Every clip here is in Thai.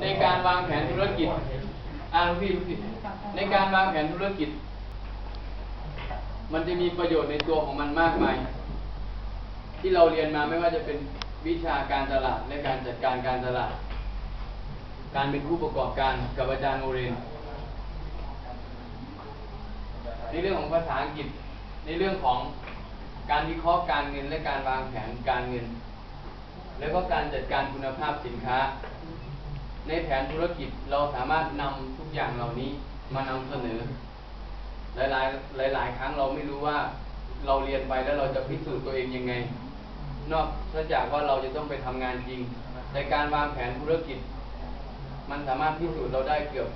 ในการวางแผนธุรกิจอ่าลูกพี่ลูกพี่ในการวางแผนธุรกิจ มันจะมีประโยชน์ในตัวของมันมากมาย ที่เราเรียนมาไม่ว่าจะเป็นวิชาการตลาดและการจัดการการตลาด การเป็นผู้ประกอบการกับอาจารย์โอเรนในเรื่องของภาษาอังกฤษ ในเรื่องของการวิเคราะห์การเงินและการวางแผนการเงิน แล้วก็การจัดการคุณภาพสินค้า ในแผนธุรกิจเราสามารถนำทุกอย่างเหล่านี้มานำเสนอ หลายๆหลาย ๆ ครั้งเราไม่รู้ว่าเราเรียนไปแล้วเราจะพิสูจน์ตัวเองยังไง นอกจากว่าเราจะต้องไปทำงานจริงในการวางแผนธุรกิจ มันสามารถพิสูจน์เราได้เกือบ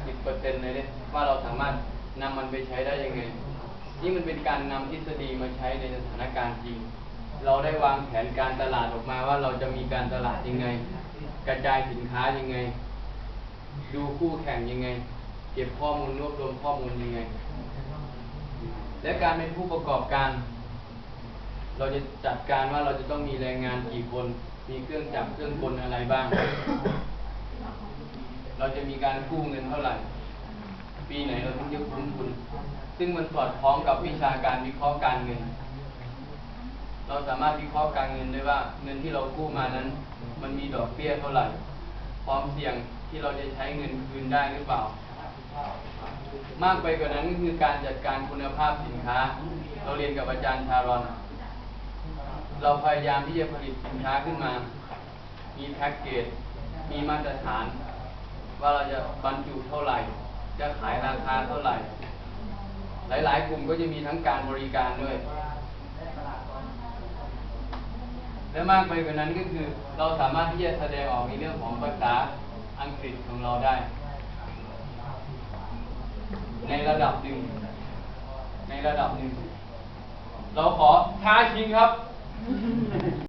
50%เลยเนี่ยว่าเราสามารถนำมันไปใช้ได้ยังไง นี่มันเป็นการนำทฤษฎีมาใช้ในสถานการณ์จริง เราได้วางแผนการตลาดออกมาว่าเราจะมีการตลาดยังไง กระจายสินค้ายังไง ดูคู่แข่งยังไง เก็บข้อมูลรวบรวมข้อมูลยังไง และการเป็นผู้ประกอบการ เราจะจัดการว่าเราจะต้องมีแรงงานกี่คน มีเครื่องจักรเครื่องกลอะไรบ้าง เราจะมีการกู้เงินเท่าไหร่ ปีไหนเราถึงจะคุ้มทุนซึ่งมันสอดคล้องกับวิชาการวิเคราะห์การเงิน เราสามารถวิเคราะห์การเงินได้ว่าเงินที่เรากู้มานั้น มันมีดอกเบี้ยเท่าไหร่ความเสี่ยงที่เราจะใช้เงินคืนได้หรือเปล่า มากไปกว่านั้นก็คือการจัดการคุณภาพสินค้า เราเรียนกับอาจารย์ชารอน เราพยายามที่จะผลิตสินค้าขึ้นมา มีแพ็กเกจ มีมาตรฐาน ว่าเราจะบรรจุเท่าไหร่ จะขายราคาเท่าไหร่ หลาย ๆ กลุ่มก็จะมีทั้งการบริการด้วย และมากไปกว่านั้นก็คือ เราสามารถที่จะแสดงออกในเรื่องของภาษาอังกฤษของเราได้ ในระดับหนึ่ง ในระดับหนึ่ง เราขอท้าชิงครับ